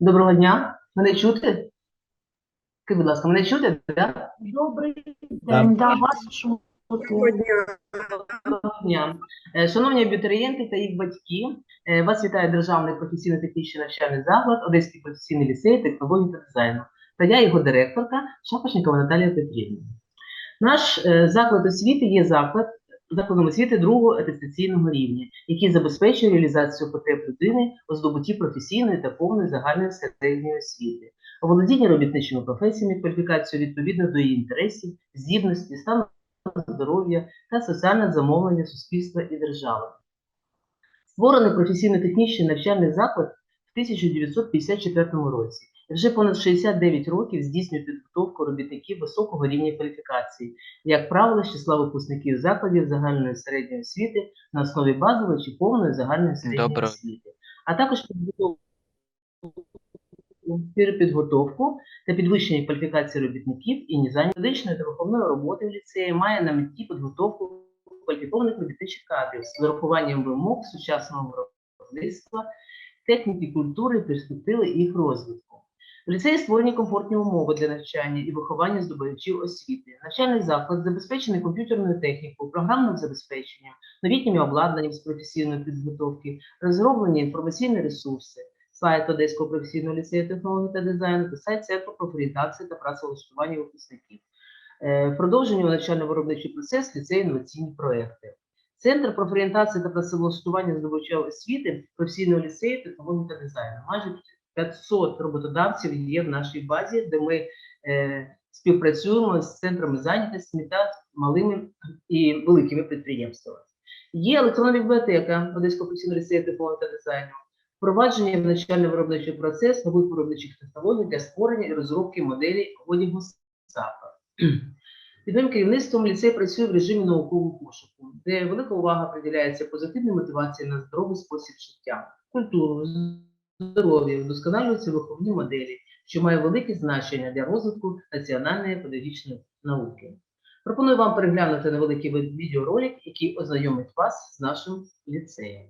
Доброго дня. Мене чути? Скажіть, будь ласка, мене чути? Да? Добрий день, да, вас чути. Доброго дня. Е, Шановні абітурієнти та їх батьки, е, вас вітає Державний професійно-технічний навчальний заклад, Одеський професійний ліцей технологій та дизайну. Та я його директорка Шапошникова Наталія Петрівна. Наш е, заклад освіти є заклад закладом освіти другого атестаційного рівня, який забезпечує реалізацію потреб людини у здобутті професійної та повної загальної середньої освіти, оволодіння робітничими професіями, кваліфікацію відповідно до її інтересів, здібності, стану здоров'я та соціальне замовлення суспільства і держави. Створений професійно-технічний навчальний заклад в 1954 році. Вже понад 69 років здійснює підготовку робітників високого рівня кваліфікації, як правило, з числа випускників закладів загальної середньої освіти на основі базової чи повної загальної середньої Добре. освіти, а також підготовку підготовку та підвищення кваліфікації робітників і незайнятої медичної та виховної роботи в ліцеї має на меті підготовку кваліфікованих робітничих кадрів з урахуванням вимог сучасного виробництва, техніки культури, перспективи їх розвитку. Ліцеї створені комфортні умови для навчання і виховання здобувачів освіти. Навчальний заклад забезпечений комп'ютерною технікою, програмним забезпеченням, новітніми обладнанням з професійної підготовки, розроблені інформаційні ресурси, сайт Одеського професійного ліцею технологій та дизайну та сайт Центру профорієнтації та працевлаштування випускників. Е, Продовження у навчально-виробничий процес ліцею інноваційні проекти. Центр профорієнтації та працевлаштування здобувачів освіти професійного ліцею технологій та дизайну. Майже 500 роботодавців є в нашій базі, де ми е, співпрацюємо з центрами зайнятості та малими і великими підприємствами. Є електронна бібліотека Одеського професійного ліцею технологій та дизайну, впровадження в навчально-виробничий процес нових виробничих технологій для створення і розробки моделей одягу САПа. Під моїм керівництвом ліцей працює в режимі наукового пошуку, де велика увага приділяється позитивній мотивації на здоровий спосіб життя, культуру, здоров'я вдосконалюються виховні моделі, що має велике значення для розвитку національної педагогічної науки. Пропоную вам переглянути невеликий відеоролик, який ознайомить вас з нашим ліцеєм.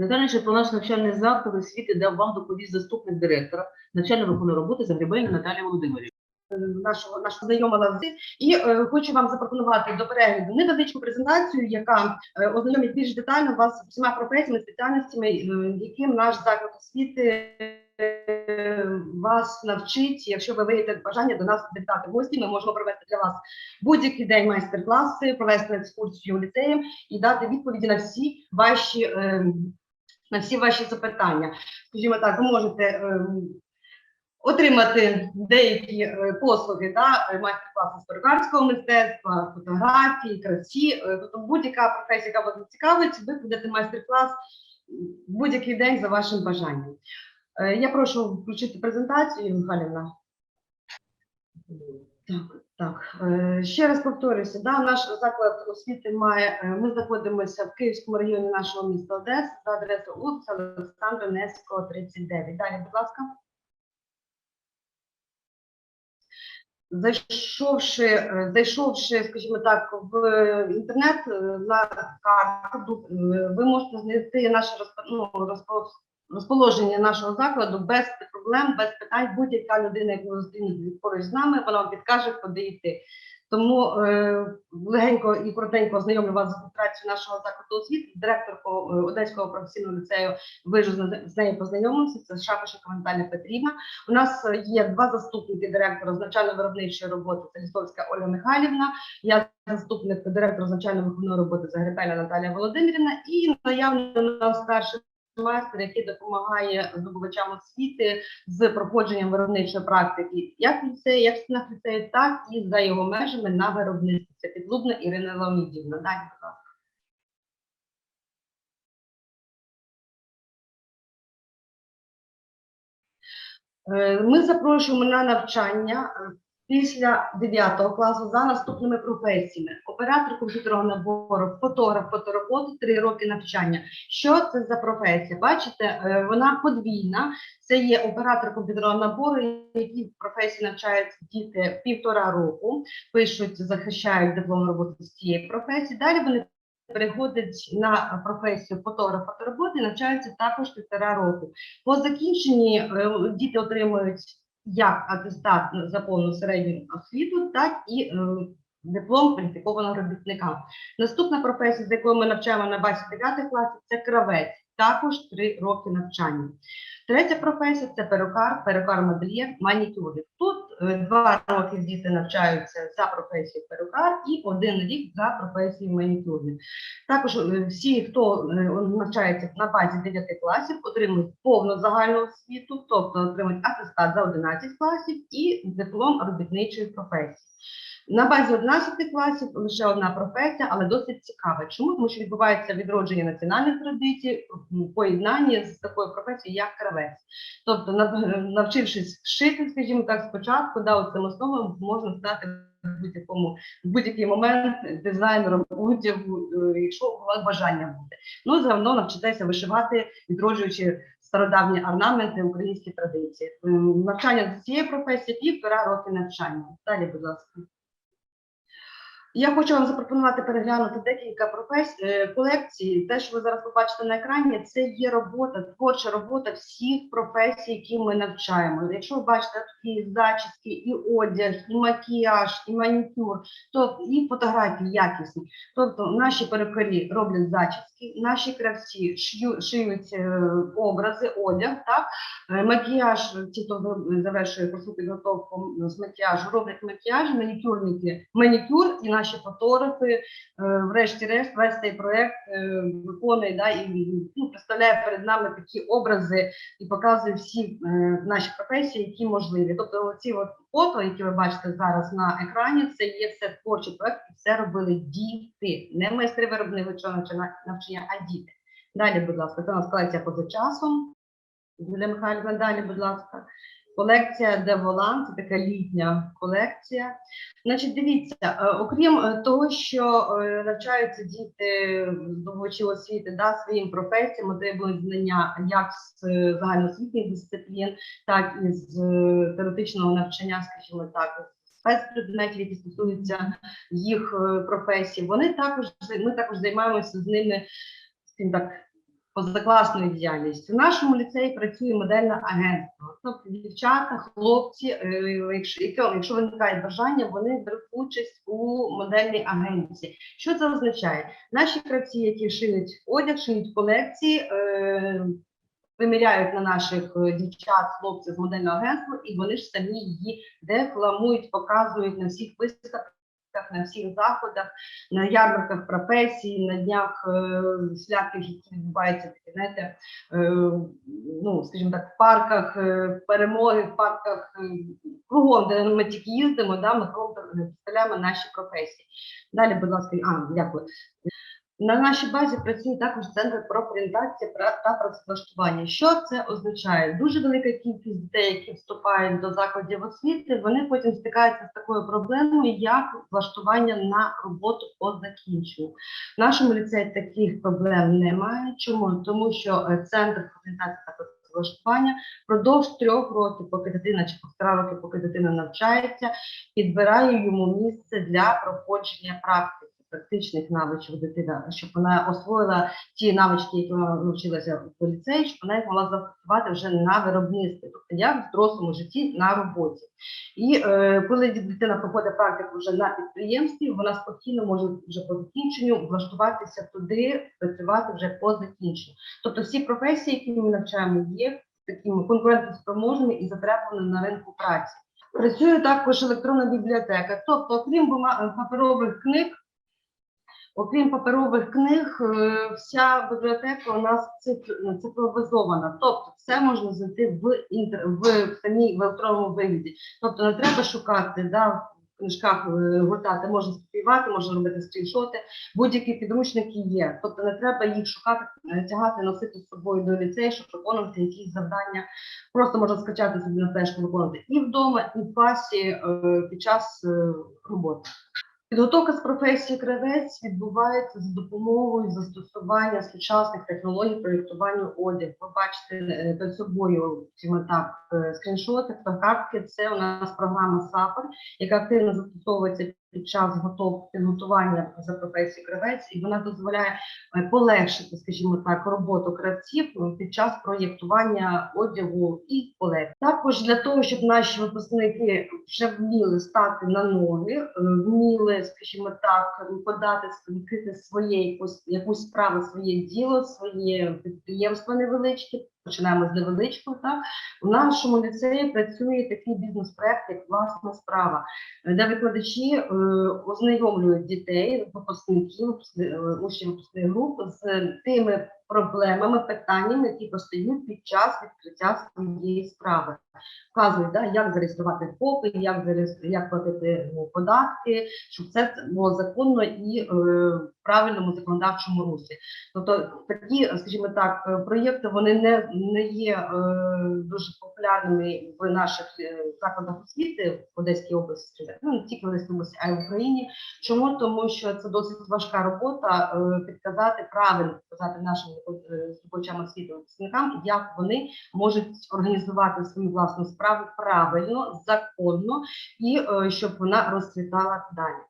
Детальніше про наш навчальний заклад освіти дав вам доповість заступник директора навчально-виховної роботи Загребельна Наталія Володимирівна. нашого нашого знайомого з і е, хочу вам запропонувати до перегляду невеличку презентацію, яка е, ознайомить більш детально вас з всіма професіями, спеціальностями, е, яким наш заклад освіти е, вас навчить. Якщо ви виявите бажання до нас завітати гості, ми можемо провести для вас будь-який день майстер-класи, провести екскурсію ліцеєм і дати відповіді на всі ваші. е, На всі ваші запитання, скажімо так, ви можете ем, отримати деякі е, послуги, да, е, майстер-класи з перукарського мистецтва, фотографії, красі. е, Тобто будь-яка професія, яка вас зацікавить, ви будете майстер-клас будь-який день за вашим бажанням. Я прошу включити презентацію, Михайлівна. Так, так. Е, Ще раз повторюся, да, наш заклад освіти має, е, ми знаходимося в Київському районі нашого міста Одеса за адресою вулиця Олександра Невського, 39. Далі, будь ласка. Зайшовши, е, зайшовши, скажімо так, в інтернет на карту, ви можете знайти наше ну, розположення нашого закладу без проблем, без питань. Будь-яка людина, яку ви зустрінете поруч з нами, вона вам підкаже, куди йти. Тому е, легенько і коротенько ознайомлю вас з адміністрацією нашого закладу освіти, директорку е, Одеського професійного ліцею. Ви ж з нею познайомилися. Це Шапошика Наталя Петрівна. У нас є два заступники директора з навчально-виробничої роботи. Це Лісовська Ольга Михайлівна. Я заступник директора з навчально-виховної роботи Загребеля Наталія Володимирівна. І наявний у нас старший майстер, який допомагає здобувачам освіти з проходженням виробничої практики, як ліцеї, як в стінах ліцею, так і за його межами на виробництві. Це підлубна Ірина Леонідівна. Далі, будь ласка. Е, Ми запрошуємо на навчання після 9 класу за наступними професіями: оператор комп'ютерного набору, фотограф, фотороботи, 3 роки навчання. Що це за професія? Бачите, е, вона подвійна. Це є оператор комп'ютерного набору, які в професії навчаються діти півтора року, пишуть, захищають диплом роботи з цієї професії. Далі вони переходять на професію фотограф фотороботи і навчаються також півтора року. По закінченні е, діти отримують як атестат за повну середню освіту, так і е, диплом кваліфікованого робітника. Наступна професія, з якою ми навчаємо на базі 9 класів, це кравець, також 3 роки навчання. Третя професія це перукар, перукар модельєр, манікюрник. Тут е, два роки діти навчаються за професією перукар і один рік за професією манікюрник. Також е, всі, хто е, навчається на базі 9 класів, отримують повну загальну освіту, тобто отримують атестат за 11 класів і диплом робітничої професії. На базі 11 класів лише одна професія, але досить цікава. Чому? Тому що відбувається відродження національних традицій в поєднанні з такою професією, як кравець. Тобто, нав- навчившись шити, скажімо так, спочатку, да, цим основам можна стати в будь-якому будь-який момент дизайнером одягу, е, якщо бажання буде. Ну, заодно навчитеся вишивати, відроджуючи стародавні орнаменти, українські традиції. Навчання з цієї професії півтора роки навчання. Далі, будь ласка. Я хочу вам запропонувати переглянути декілька професій е, колекцій. Те, що ви зараз побачите на екрані, це є робота, творча робота всіх професій, які ми навчаємо. Якщо ви бачите тут і зачіски, і одяг, і макіяж, і манікюр, то і фотографії якісні. Тобто наші перукарі роблять зачіски, наші кравці шию, шиють е, образи, одяг, так Е, макіяж, ті, хто завершує курсу підготовку з макіяжу, роблять макіяж, манікюрники, манікюр, і наші фотографи, е, врешті-решт, весь цей проект е, виконує да, і ну, представляє перед нами такі образи і показує всі е, наші професії, які можливі. Тобто, ці от фото, які ви бачите зараз на екрані, це є все творчий проект, і все робили діти, не майстри виробничого навчання, а діти. Далі, будь ласка, це у нас колекція поза часом. Юлія Михайлівна, далі, будь ласка. Колекція Деволан, це така літня колекція. Значить, дивіться, е, окрім е, того, що е, навчаються діти, здобувачі освіти, да, своїм професіям, отримують знання як з загальноосвітніх дисциплін, так і з теоретичного навчання, скажімо так, спецпредметів, які стосуються їх професій. Вони також ми також займаємося з ними так. Позакласною діяльністю. В нашому ліцеї працює модельне агентство. Тобто дівчата, хлопці, е, якщо, якщо, виникає бажання, вони беруть участь у модельній агенції. Що це означає? Наші кравці, які шиють одяг, шиють колекції, е, виміряють на наших е, дівчат, хлопців з модельного агентства, і вони ж самі її декламують, показують на всіх виставках, на всіх заходах, на ярмарках професій, на днях е, святих, які відбуваються знаєте, е, ну, скажімо так, в парках е, перемоги, в парках кругом, де ми тільки їздимо, да, ми представляємо наші професії. Далі, будь ласка, а, дякую. На нашій базі працює також центр профорієнтації та працевлаштування. Що це означає? Дуже велика кількість дітей, які вступають до закладів освіти, вони потім стикаються з такою проблемою, як влаштування на роботу по закінченню. В нашому ліцеї таких проблем немає. Чому? Тому що е, центр профорієнтації та працевлаштування впродовж трьох років, поки дитина чи півтора роки, поки дитина навчається, підбирає йому місце для проходження практики. Практичних навичок дитина, щоб вона освоїла ті навички, які вона навчилася в ліцеї, щоб вона їх могла застосувати вже на виробництві, тобто як в дорослому житті на роботі. І е, коли дитина проходить практику вже на підприємстві, вона спокійно може вже по закінченню влаштуватися туди, працювати вже по закінченню. Тобто всі професії, які ми навчаємо, є такими конкурентоспроможними і затребуваними на ринку праці. Працює також електронна бібліотека, тобто, окрім паперових книг. Окрім паперових книг, е, вся бібліотека у нас цифр- цифровізована, тобто все можна знайти в інтер в самій в електронному вигляді. Тобто не треба шукати, да, в книжках е, гортати, можна співати, можна робити скріншоти, будь-які підручники є. Тобто не треба їх шукати, е, тягати, носити з собою до ліцею, щоб виконувати якісь завдання. Просто можна скачати собі на флешку, виконувати і вдома, і в класі під час роботи. Підготовка з професії кравець відбувається за допомогою застосування сучасних технологій проєктування одягу. Ви бачите е, перед собою скажімо так скріншоти скріншоти, фотографії. Це у нас програма САПР, яка активно застосовується під час готов підготування за професію кравець, і вона дозволяє е, полегшити, скажімо так, роботу кравців е, під час проєктування одягу і колекцій. Також для того, щоб наші випускники вже вміли стати на ноги, е, вміли, скажімо так, подати відкрити своє якусь якусь справу, своє діло, своє підприємство невеличке. Починаємо з невеличкого. Так у нашому ліцеї працює такий бізнес-проект, як власна справа, де викладачі е, ознайомлюють дітей, випускників, е, учнів випускних груп з тими проблемами, питаннями, які постають під час відкриття своєї справи. Вказують, да, як зареєструвати ФОПи, як як платити ну, податки, щоб це було законно і е, в правильному законодавчому руслі. Тобто такі, скажімо так, проєкти вони не, не є е, дуже популярними в наших е, закладах освіти в Одеській області, ну не тільки в Одеській області, а й в Україні. Чому? Тому що це досить важка робота е, підказати правильно підказати нашим здобувачам освіти випускникам, як вони можуть організувати свою власну справу правильно, законно і е, щоб вона розцвітала далі.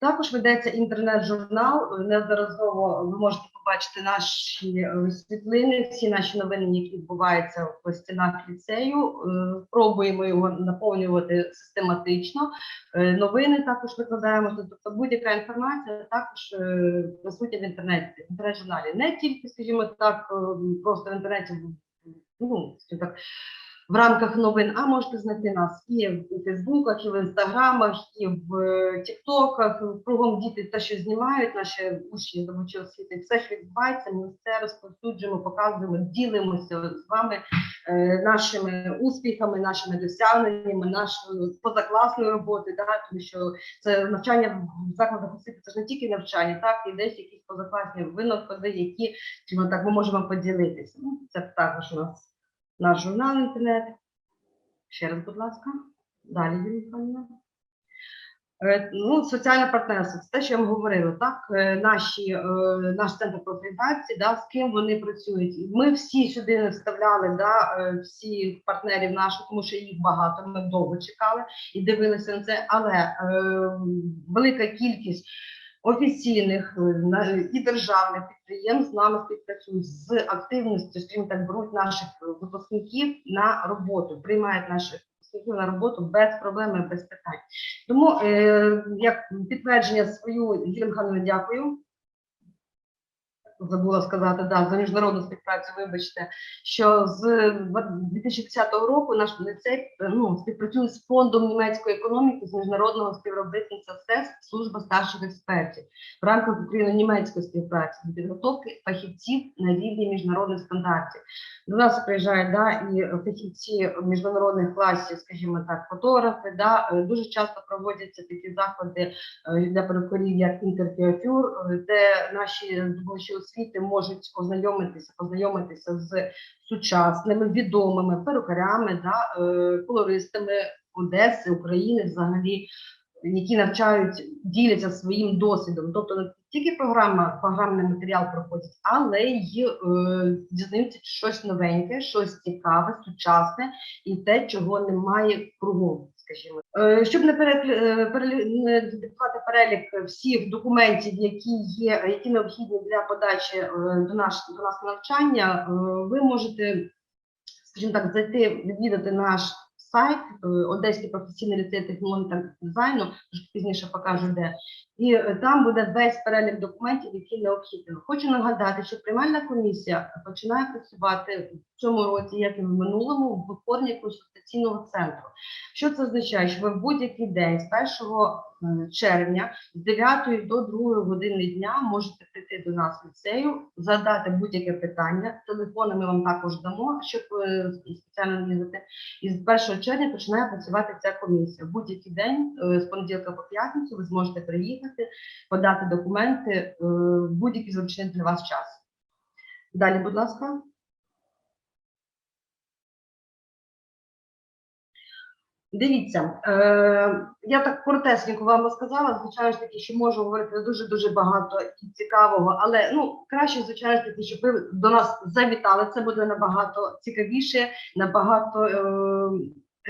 Також ведеться інтернет-журнал. е, Неодноразово ви можете побачити наші е, світлини, всі наші новини, які відбуваються в стінах ліцею. Е, Пробуємо його наповнювати систематично. Е, Новини також викладаємо. Тобто будь-яка інформація також присутня в інтернеті, в інтернет-журналі. Не тільки, скажімо так, просто в інтернеті, ну, так, в рамках новин, а можете знайти нас і в Фейсбуках, і в інстаграмах, і в е, Тіктоках. Кругом діти те, що знімають, наші учні здобувачі освіти, все, що відбувається, ми все розповсюджуємо, показуємо, ділимося з вами е, нашими успіхами, нашими досягненнями, нашою позакласною роботою, да, тому що це навчання в закладах освіти, це ж не тільки навчання, так і десь якісь позакласні винаходи, які так, ми можемо поділитися. Ну, це також у нас наш журнал інтернет. Ще раз, будь ласка. Далі, Юлія Е, Ну, соціальне партнерство, це те, що я вам говорила, так? Е, Наші, е, наш центр профорієнтації, да, з ким вони працюють. Ми всі сюди вставляли, да, всі партнерів наших, тому що їх багато, ми довго чекали і дивилися на це, але е, велика кількість офіційних е, на- і державних підприємств з нами співпрацюють з активністю, скажімо так, беруть наших е, випускників на роботу, приймають наших випускників на роботу без проблем і без питань. Тому е, як підтвердження свою Юлію дякую. Забула сказати да, за міжнародну співпрацю, вибачте, що з 2010 року наш ліцей ну, співпрацює з фондом німецької економіки з міжнародного співробітництва СЕС служба старших експертів в рамках україно-німецької співпраці з підготовки фахівців на рівні міжнародних стандартів. До нас приїжджають да, і фахівці міжнародних класів, скажімо так, фотографи. Да, е, дуже часто проводяться такі заходи е, для перукарів, як інтерфіатюр, е, де наші здобувачі освіти можуть ознайомитися, познайомитися з сучасними відомими перукарями, да, е, колористами Одеси, України взагалі. Які навчають, діляться своїм досвідом, тобто не тільки програма, програмний матеріал проходять, але й е, дізнаються щось новеньке, щось цікаве, сучасне і те, чого немає кругом, скажімо. Е, щоб не е, не перелік всіх документів, які є, які необхідні для подачі е, до наш до нас навчання, ви можете, скажімо так, зайти відвідати наш сайт е, Одеський професійний ліцей технології та дизайну, трошки пізніше покажу де. І е, там буде весь перелік документів, які необхідні. Хочу нагадати, що приймальна комісія починає працювати в цьому році, як і в минулому, в формі консультаційного центру. Що це означає? Що ви в будь-який день з 1 е, червня з 9 до 2 години дня можете прийти до нас в ліцею, задати будь-яке питання. Телефони ми вам також дамо, щоб е, спеціально їздити. І з 1 червня починає працювати ця комісія. Будь-який день е, з понеділка по п'ятницю ви зможете приїхати, подати документи е, будь-який зручний для вас час. Далі, будь ласка. Дивіться, е, я так коротесенько вам розказала. Звичайно ж таки, що можу говорити дуже дуже багато і цікавого, але ну краще, звичайно ж таки, щоб ви до нас завітали. Це буде набагато цікавіше, набагато е,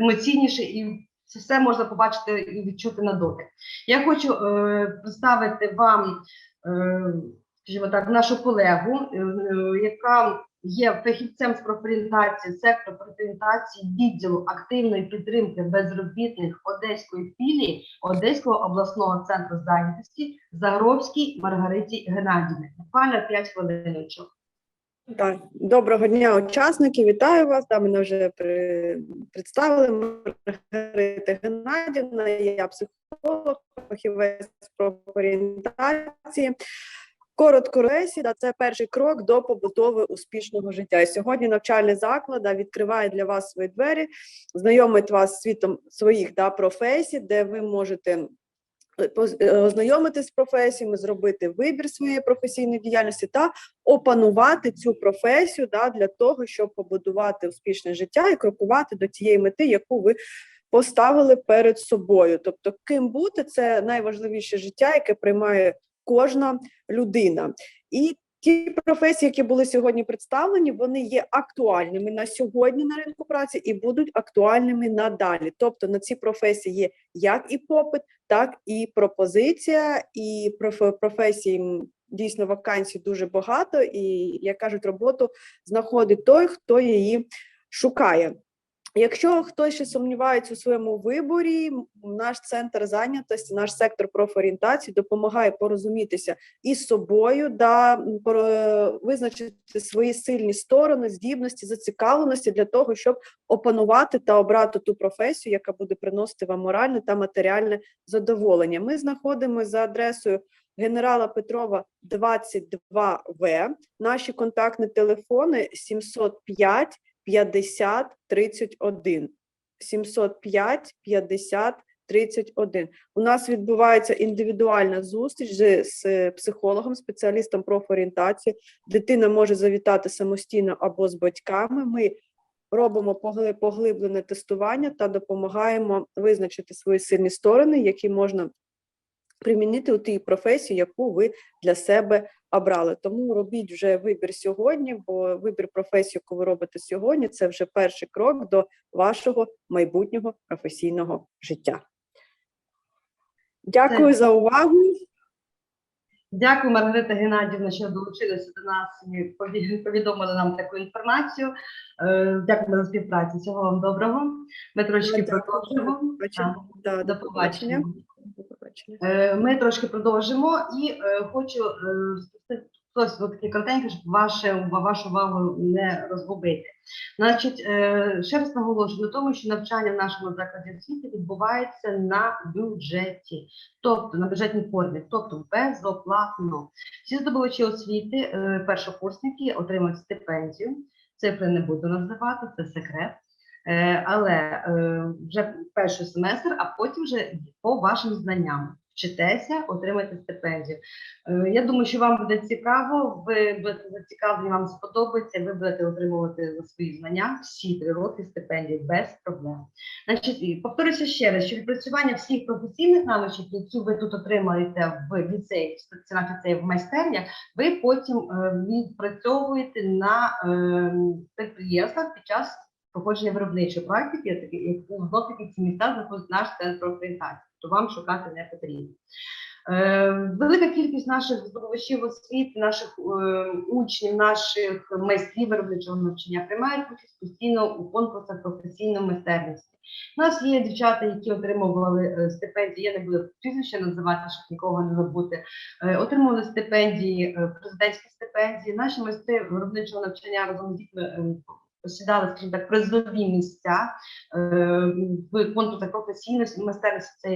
емоційніше, і це все можна побачити і відчути на дотик. Я хочу е, представити вам, е, скажімо так, нашу колегу, е, е, яка є фахівцем з профорієнтації, сектор профорієнтації відділу активної підтримки безробітних Одеської філії Одеського обласного центру зайнятості Загробській Маргариті Геннадівні. Буквально 5 хвилиночок. Так, доброго дня, учасники. Вітаю вас. Да, мене вже представили Маргарита Геннадівна. Я психолог, фахівець з профорієнтації. Коротко ресі, да, це перший крок до побудови успішного життя. І сьогодні навчальний заклад відкриває для вас свої двері, знайомить вас світом своїх да, професій, де ви можете е, поз- е, з професіями, зробити вибір своєї професійної діяльності та опанувати цю професію да, для того, щоб побудувати успішне життя і крокувати до тієї мети, яку ви поставили перед собою. Тобто, ким бути це найважливіше життя, яке приймає кожна людина. І ті професії, які були сьогодні представлені, вони є актуальними на сьогодні на ринку праці і будуть актуальними надалі. Тобто на ці професії є як і попит, так і пропозиція, і професії дійсно вакансій дуже багато, і як кажуть, роботу знаходить той, хто її шукає. Якщо хтось ще сумнівається у своєму виборі, наш центр зайнятості, наш сектор профорієнтації допомагає порозумітися із собою, да м, визначити свої сильні сторони, здібності, зацікавленості для того, щоб опанувати та обрати ту професію, яка буде приносити вам моральне та матеріальне задоволення. Ми знаходимося за адресою генерала Петрова 22В. Наші контактні телефони 705 50 31. 705 50 31. У нас відбувається індивідуальна зустріч з, з психологом, спеціалістом профорієнтації. Дитина може завітати самостійно або з батьками. Ми робимо поглиблене тестування та допомагаємо визначити свої сильні сторони, які можна примінити у тій професії, яку ви для себе обрали. Тому робіть вже вибір сьогодні, бо вибір професії, яку ви робите сьогодні, це вже перший крок до вашого майбутнього професійного життя. Дякую за увагу. Дякую, Маргарита Геннадівна, що долучилися до нас і пові- повідомили нам таку інформацію. Е, Дякуємо за співпрацю. Всього вам доброго. Ми трошки Дякую. продовжимо. До побачення. Е, Ми трошки продовжимо і е, хочу е, такі коротенько, щоб ваше, вашу увагу не розгубити. Значить, ще раз наголошую на тому, що навчання в нашому закладі освіти відбувається на бюджеті, тобто на бюджетній формі, тобто безоплатно. Всі здобувачі освіти, першокурсники отримують стипендію. Цифри не буду називати, це секрет. Е, Але е, вже перший семестр, а потім вже по вашим знанням вчитеся, отримаєте стипендію. Е, Я думаю, що вам буде цікаво, ви будете зацікавлені, вам сподобається, ви будете отримувати за свої знання всі три роки стипендії без проблем. Значить, повторюся ще раз, що відпрацювання всіх професійних навичок, які ви тут отримаєте в ліцеї, в стаціонарних ліцеї, в майстернях, ви потім відпрацьовуєте на е, підприємствах під час проходження виробничої практики, такі, як знов таки ці місця знаходить наш центр орієнтації, то вам шукати не потрібно. Е, Велика кількість наших здобувачів освіти, наших е, учнів, наших майстрів виробничого навчання приймають участь постійно у конкурсах професійної майстерності. У нас є дівчата, які отримували е, стипендії, я не буду прізвище називати, щоб нікого не забути. е, Отримували стипендії, е, президентські стипендії. Наші майстри виробничого навчання разом з дітьми е, посідали, скажімо так, призові місця е, в конкурсах професійної майстерності, це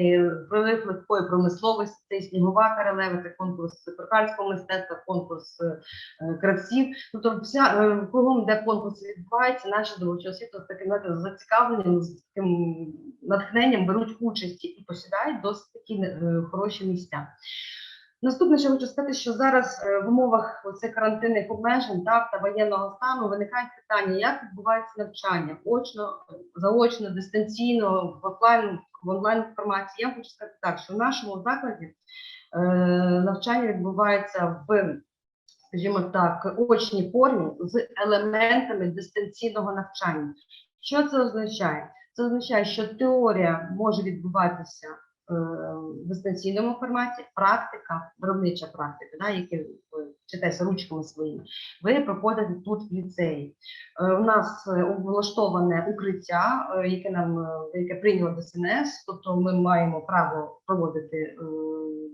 прилив легкої промисловості, це снігова королева, це конкурс перукарського мистецтва, конкурс е, кравців. Тобто вся е, кругом, де конкурси відбуваються, наші здобувачі освіти з таким зацікавленням, з таким натхненням беруть участі і посідають досить такі хороші місця. Наступне, що хочу сказати, що зараз е, в умовах оцих карантинних обмежень так, та воєнного стану виникають питання, як відбувається навчання очно, заочно, дистанційно, в офлайн, в онлайн форматі. Я хочу сказати так, що в нашому закладі е, навчання відбувається в, скажімо так, очній формі з елементами дистанційного навчання. Що це означає? Це означає, що теорія може відбуватися дистанційному форматі, практика, виробнича практика, да, які ви вчитеся ручками своїми, ви проходите тут в ліцеї. Е, У нас е, влаштоване укриття, е, яке нам е, яке прийняло ДСНС, тобто ми маємо право проводити, е,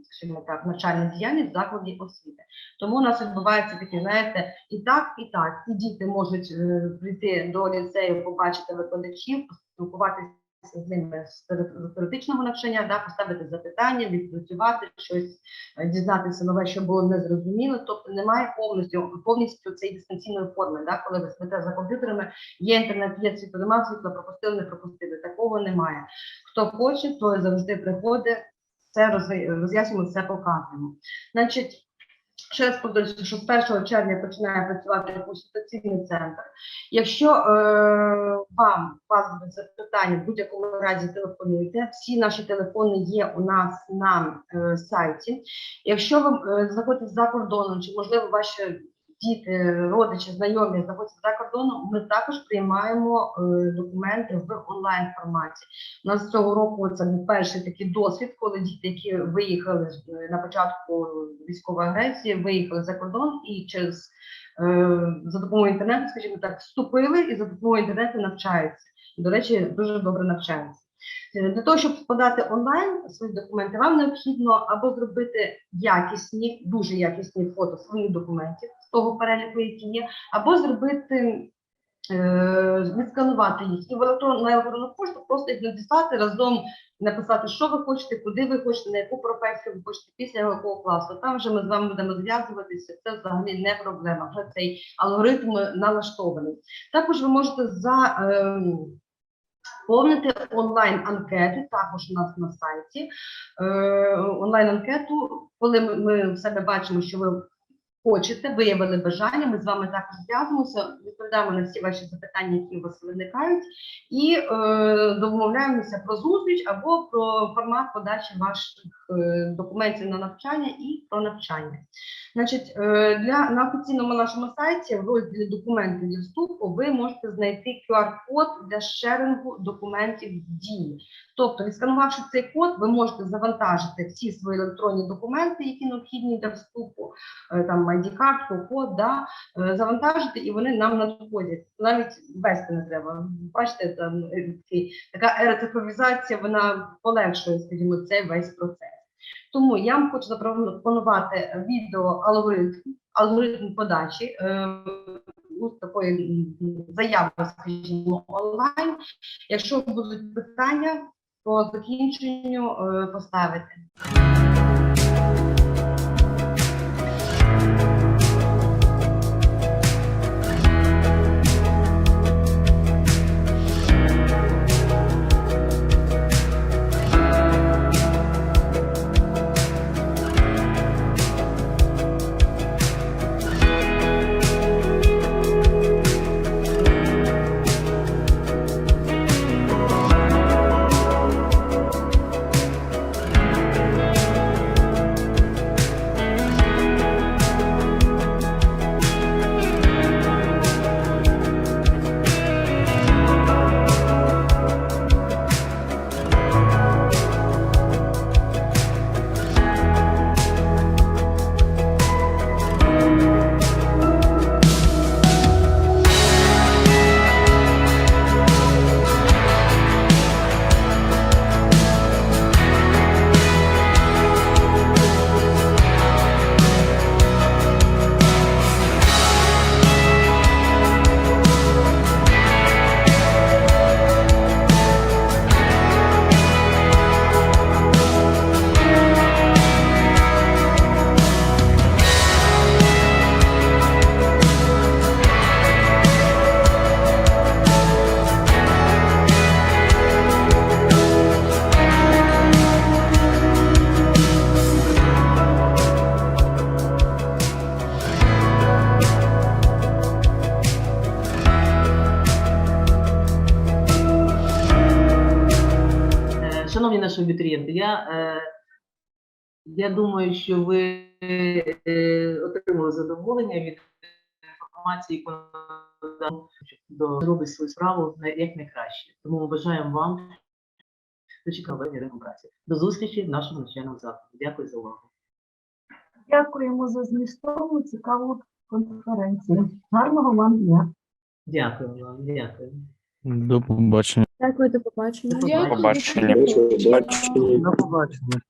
скажімо так, навчальну діяльність в закладі освіти. Тому у нас відбувається такі, знаєте, і так, і так. І діти можуть е, прийти до ліцею, побачити викладачів, поспілкуватися з ними з теоре- теоретичного навчання, да, поставити запитання, відпрацювати щось, е, дізнатися нове, що було незрозуміло. Тобто немає повністю повністю цієї дистанційної форми, да, коли ви сидите за комп'ютерами, є інтернет, є світло, нема світла, пропустили, не пропустили. Такого немає. Хто хоче, той завжди приходить. Це роз'яснюємо, все показуємо. Значить, ще раз що з 1 червня починає працювати консультаційний центр. Якщо е, вам вас буде запитання, в будь-якому разі телефонуйте. Всі наші телефони є у нас на е, сайті. Якщо ви е, знаходитесь за кордоном, чи можливо ваші діти, родичі, знайомі знаходяться за кордоном, ми також приймаємо е, документи в онлайн форматі. У нас цього року це був перший такий досвід, коли діти, які виїхали е, на початку військової агресії, виїхали за кордон і через е, за допомогою інтернету, скажімо так, вступили і за допомогою інтернету навчаються. До речі, дуже добре навчаються. Для того, щоб подати онлайн свої документи, вам необхідно або зробити якісні, дуже якісні фото своїх документів того переліку, який є, або зробити е, відсканувати їх і в електронну електронну пошту просто їх надіслати разом, написати, що ви хочете, куди ви хочете, на яку професію ви хочете, після якого класу. Там вже ми з вами будемо зв'язуватися. Це взагалі не проблема. Вже цей алгоритм налаштований. Також ви можете за ем, Повнити онлайн-анкети також у нас на сайті. Е, онлайн-анкету, коли ми в себе бачимо, що ви хочете, виявили бажання, ми з вами також зв'язуємося, відповідаємо на всі ваші запитання, які у вас виникають, і е, домовляємося про зустріч або про формат подачі ваших е, документів на навчання і про навчання. Значить, е, для на офіційному нашому сайті в розділі документи для вступу ви можете знайти QR-код для шерингу документів в дії. Тобто, відсканувавши цей код, ви можете завантажити всі свої електронні документи, які необхідні для вступу, е, там ID-картку, код, да, е, завантажити, і вони нам надходять. Навіть вести не треба. Бачите, там така ерацифровізація, вона полегшує, скажімо, цей весь процес. Тому я вам хочу запропонувати відео алгоритм, алгоритм подачі е, ну, такої заяви, скажімо, онлайн. Якщо будуть питання, по закінченню е, поставити. Абітурієнти, я, е, я думаю, що ви е, отримали задоволення від інформації, яку до робить свою справу на- як найкраще. Тому ми бажаємо вам дочекати реєстрації. До зустрічі в нашому навчальному закладі. Дякую за увагу. Дякуємо за змістовну цікаву конференцію. Гарного вам дня. Дякую вам, дякую. До побачення. Дякую, до побачення. До побачення. Побачення. До побачення.